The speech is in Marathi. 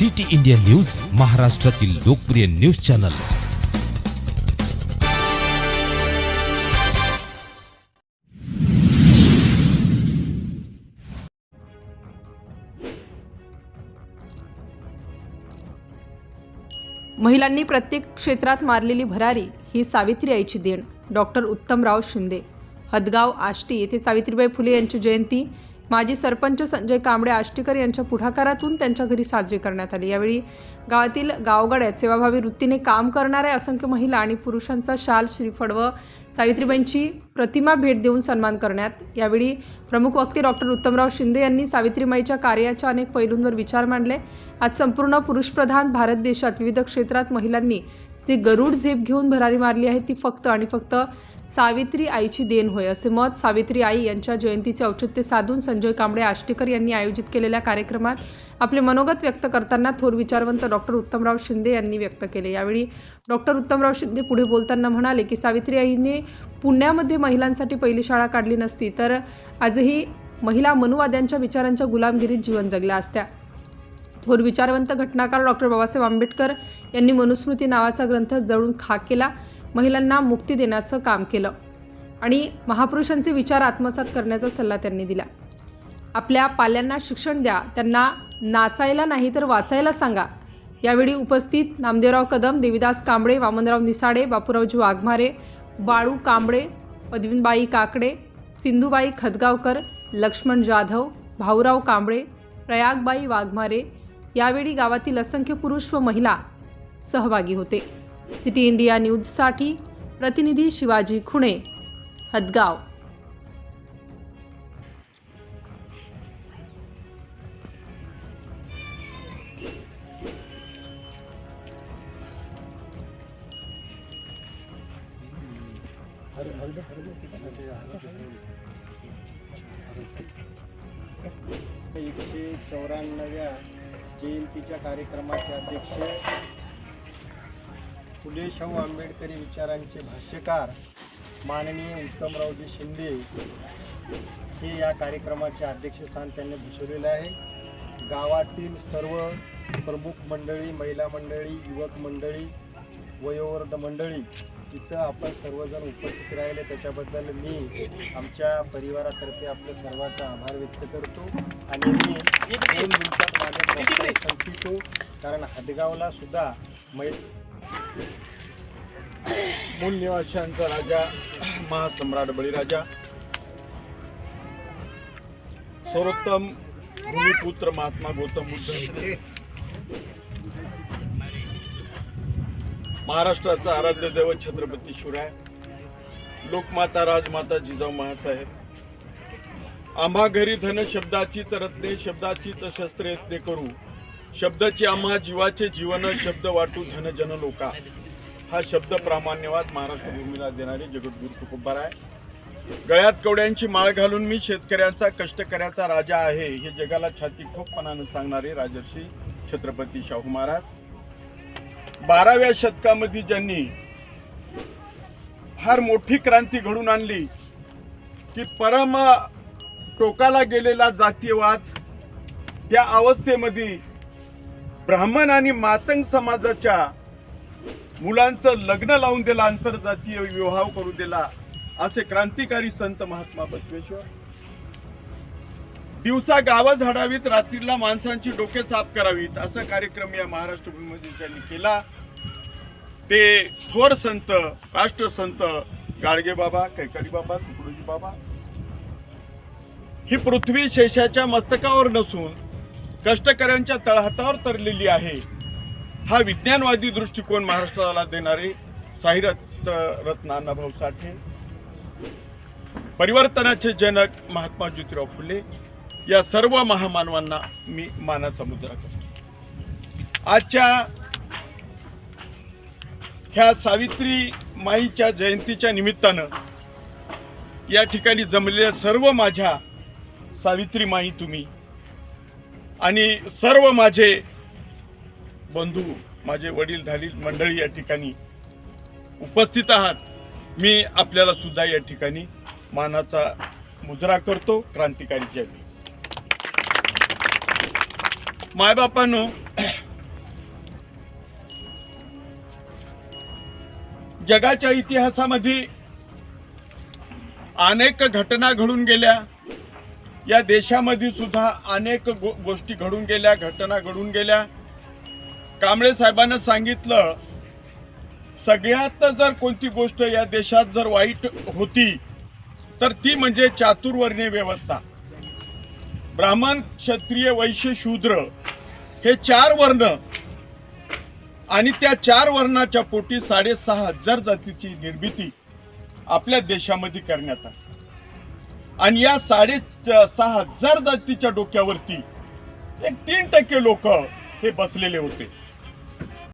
सिटी इंडिया न्यूज महाराष्ट्रातील लोकप्रिय न्यूज चॅनल. महिलांनी प्रत्येक क्षेत्रात मारलेली भरारी ही सावित्री आईची देण डॉक्टर उत्तमराव शिंदे. हदगाव आष्टी येथे सावित्रीबाई फुले यांची जयंती माजी सरपंच संजय कांबळे आष्टीकर यांच्या पुढाकारातून त्यांच्या घरी साजरी करण्यात आली. यावेळी गावातील गावगाड्यात सेवाभावी वृत्तीने काम करणाऱ्या असंख्य महिला आणि पुरुषांचा शाल श्रीफळ व सावित्रीबाईंची प्रतिमा भेट देऊन सन्मान करण्यात. यावेळी प्रमुख वक्ते डॉक्टर उत्तमराव शिंदे यांनी सावित्रीमाईच्या कार्याच्या अनेक पैलूंवर विचार मांडले. आज संपूर्ण पुरुषप्रधान भारत देशात विविध क्षेत्रात महिलांनी जी गरुड झेप घेऊन भरारी मारली आहे ती फक्त आणि फक्त सावित्री आईची देण होय. असे मत सावित्री आई यांच्या जयंतीचे औचित्य साधून संजय कांबळे आष्टीकर यांनी आयोजित केलेल्या कार्यक्रमात आपले मनोगत व्यक्त करताना थोर विचारवंत डॉक्टर उत्तमराव शिंदे यांनी व्यक्त केले. यावेळी डॉक्टर उत्तमराव शिंदे पुढे बोलताना म्हणाले की सावित्री आईने पुण्यामध्ये महिलांसाठी पहिली शाळा काढली नसती तर आजही महिला मनुवाद्यांच्या विचारांच्या गुलामगिरीत जीवन जगल्या असत्या. थोर विचारवंत घटनाकार डॉक्टर बाबासाहेब आंबेडकर यांनी मनुस्मृती नावाचा ग्रंथ जळून खाक केला. महिलांना मुक्ती देण्याचं काम केलं आणि महापुरुषांचे विचार आत्मसात करण्याचा सल्ला त्यांनी दिला. आपल्या पाल्यांना शिक्षण द्या त्यांना नाचायला नाही तर वाचायला सांगा. यावेळी उपस्थित नामदेवराव कदम देविदास कांबळे वामनराव निसाडे बापूरावजी वाघमारे बाळू कांबळे पद्मिनबाई काकडे सिंधुबाई खदगावकर लक्ष्मण जाधव भाऊराव कांबळे प्रयागबाई वाघमारे यावेळी गावातील असंख्य पुरुष व महिला सहभागी होते. सिटी इंडिया न्यूजसाठी प्रतिनिधी शिवाजी खुणे हदगाव. एकशे चौऱ्याण्णव्या जयंतीच्या कार्यक्रमाचे अध्यक्ष फुले शाहू आंबेडकरी विचारांचे भाष्यकार माननीय उत्तमरावजी शिंदे हे या कार्यक्रमाचे अध्यक्षस्थान त्यांनी भूषवलेलं आहे. गावातील सर्व प्रमुख मंडळी महिला मंडळी युवक मंडळी वयोवर्ध मंडळी इथं आपण सर्वजण उपस्थित राहिले. त्याच्याबद्दल मी आमच्या परिवारातर्फे आपल्या सर्वांचा आभार व्यक्त करतो आणि मी दोन दिवसात माझ्या संपितो कारण हदगावला सुद्धा मै मूल निवाशांचा राजा महासम्राट बळीराजा सर्वोत्तम भूमिपुत्र महात्मा गौतम बुद्ध. महाराष्ट्राचा आराध्य दैवत छत्रपती शिवराय लोकमाता राजमाता जिजाऊ महासाहेब. आंबा घरी धन शब्दाचीच रत्ने शब्दाचीच शस्त्रे यत्ने करू. शब्दाची आम्हा जीवाचे जीवन शब्द वाटू धन जन लोका. हा शब्द प्रामाण्यवाद महाराष्ट्र भूमीला देणारे जगद्गुरु तुकोबार आहे. गळ्यात कवड्यांची माळ घालून मी शेतकऱ्यांचा कष्टकऱ्याचा राजा आहे हे जगाला छाती ठोकपणानं सांगणारे राजर्षी छत्रपती शाहू महाराज. बाराव्या शतकामध्ये ज्यांनी फार मोठी क्रांती घडून आणली की परम टोकाला गेलेला जातीयवाद त्या अवस्थेमध्ये ब्राह्मण आणि मातंग समाजाच्या मुलांचं लग्न लावून दिला आंतरजातीय विवाह करू दिला असे क्रांतिकारी संत महात्मा बसवेश्वर. दिवसा गावं झाडावीत रात्रीला माणसांची डोके साफ करावीत असा कार्यक्रम या महाराष्ट्र भूमीमध्ये केला ते थोर संत राष्ट्रसंत गाडगे बाबा कैकाडी बाबा तुकडोजी बाबा. ही पृथ्वी शेषाच्या मस्तकावर नसून कष्टकऱ्यांच्या तळहातावर तरलेली आहे. हा विज्ञानवादी दृष्टिकोन महाराष्ट्राला देणारे साहिरत रत्न अण्णाभाऊ साठे. परिवर्तनाचे जनक महात्मा ज्योतिराव फुले. या सर्व महामानवांना मी मानाचा मुद्रा करतो. आजच्या ह्या सावित्री माईच्या जयंतीच्या निमित्तानं या ठिकाणी जमलेल्या सर्व माझ्या सावित्री माई तुम्ही आणि सर्व माझे बंधू माझे वडील धालील मंडळी या ठिकाणी उपस्थित आहात. मी आपल्याला सुद्धा या ठिकाणी मानाचा मुजरा करतो क्रांतिकारी मायबापांनो जगाच्या इतिहासामध्ये अनेक घटना घडून गेल्या. या देशामध्ये सुद्धा अनेक गो गोष्टी घडून गेल्या घटना घडून गेल्या. कांबळे साहेबांना सांगितलं सगळ्यात जर कोणती गोष्ट या देशात जर वाईट होती तर ती म्हणजे चातुर्वर्णीय व्यवस्था. ब्राह्मण क्षत्रिय वैश्य शूद्र हे चार वर्ण आणि त्या चार वर्णाच्या पोटी साडेसहा हजार जातीची निर्मिती आपल्या देशामध्ये करण्यात आली. आणि या साडे सहा हजार जातीच्या डोक्यावरती एक तीन टक्के लोक हे बसलेले होते.